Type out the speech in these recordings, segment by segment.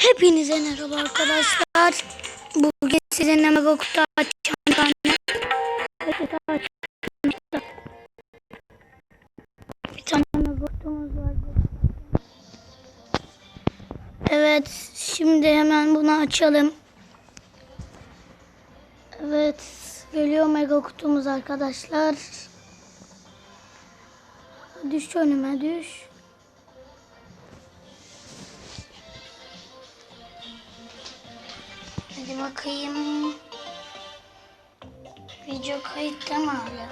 Hepinize merhaba arkadaşlar. Bugün sizinle mega kutu açacağım ben. Bir tane mega kutumuz var. Evet, şimdi hemen bunu açalım. Evet, geliyor mega kutumuz arkadaşlar. Düş önüme düş. Hadi bakayım. Video kayıtta mı hala?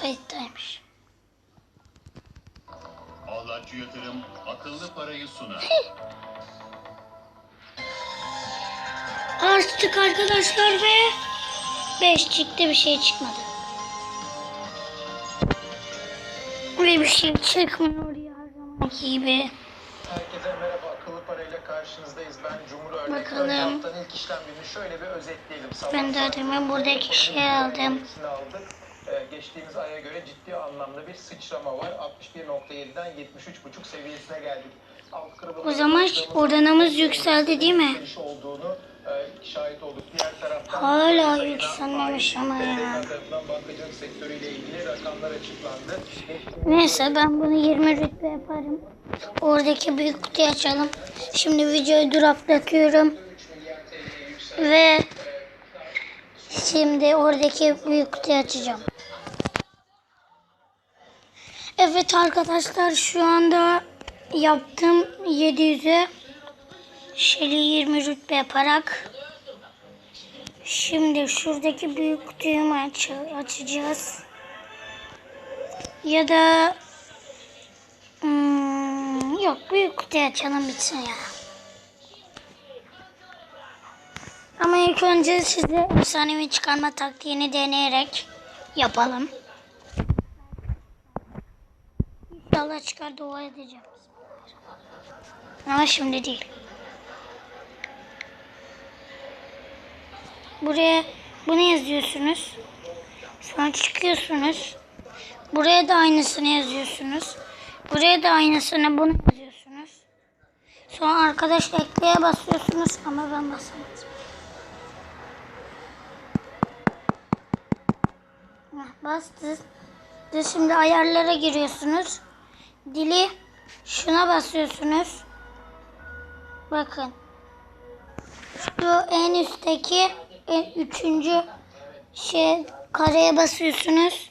Kayıttaymış. Ağlaççı yatırım akıllı parayı sunar. Açtık arkadaşlar ve 5 çıktı bir şey çıkmadı. Ve bir şey çıkmıyor ya her zamanki gibi. Herkese karşınızdayız. Ben Cumhur Örnek. Bakalım. Örnek haftanın ilk işlemlerini şöyle bir özetleyelim. Sabah Ben adımı buradaki şeyi aldım. aldık. Geçtiğimiz aya göre ciddi anlamda bir sıçrama var. 61.7'den 73.5 seviyesine geldik. O zaman oranımız yükseldi değil mi? olduğunu e, şahit olduk. Diğer taraftan Hala yükselmemiş ama ya. devletler tarafından bankacılık sektörüyle ilgili rakamlar açıklandı. Neyse ben bunu 20 rütbe yaparım. Oradaki büyük kutuyu açalım. Şimdi videoyu duraklatıyorum. Ve şimdi oradaki büyük kutuyu açacağım. Evet arkadaşlar şu anda yaptım 700'e Şeli 20 rütbe yaparak Şimdi şuradaki büyük kutuyu aç açacağız? Ya da hmm, yok büyük kutuyu açalım bitsin ya. Ama ilk önce size efsanevi çıkarma taktiğini deneyerek yapalım. İnşallah çıkar dua edeceğim. Ama şimdi değil. Buraya bunu yazıyorsunuz. Sonra çıkıyorsunuz. Buraya da aynısını yazıyorsunuz. Buraya da aynısını bunu yazıyorsunuz. Sonra arkadaşlar ekleye basıyorsunuz ama ben basamadım. Ve Şimdi ayarlara giriyorsunuz. Dili şuna basıyorsunuz. Bakın. Şu en üstteki en üçüncü şey kareye basıyorsunuz.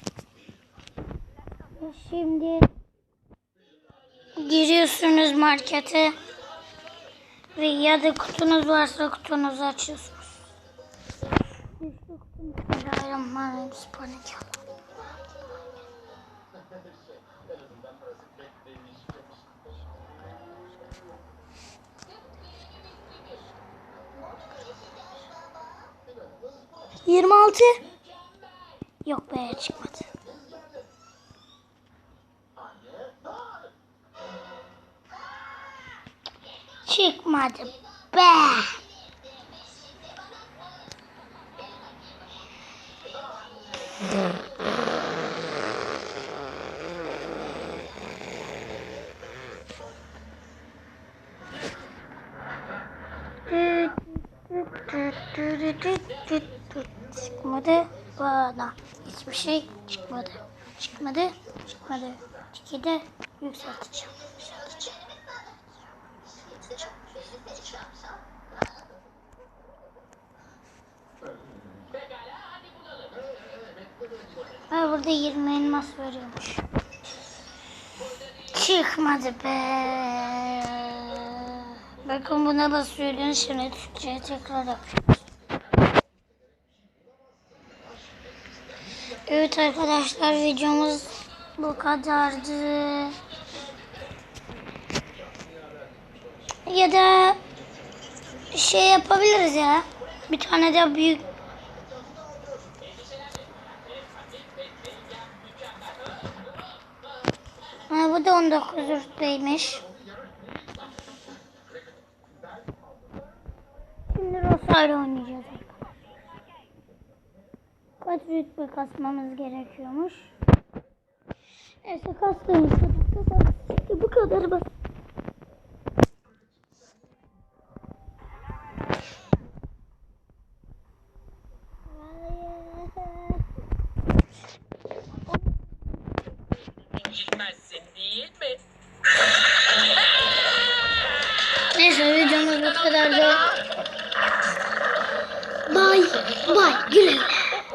Şimdi giriyorsunuz markete ve ya da kutunuz varsa kutunuzu açıyorsunuz. Bismillahirrahmanirrahim. Subhanallah. Yirmi altı. Yok be çıkmadı. Çıkmadı be. Çıkmadı bana. Hiçbir şey çıkmadı. Çıkmadı. Çıkmadı. İkide yükselteceğim. Yükselteceğim. Ha burada 20 elmas veriyormuş. Çıkmadı be. Bakın buna basıyorsunuz şimdi Türkçe'ye tekrar yapıyoruz. Evet arkadaşlar videomuz bu kadardı. Ya da şey yapabiliriz ya. Bir tane de büyük Ha, bu da 19 rütbeymiş. Şimdi Rosario oynayacağız kaç rütbe kasmamız gerekiyormuş. Neyse kastığımız kadar kasarız. Bu kadar basit. Bilmezsin değil? Neyse videomuz bu kadar da. Bye. Bye. Güle güle.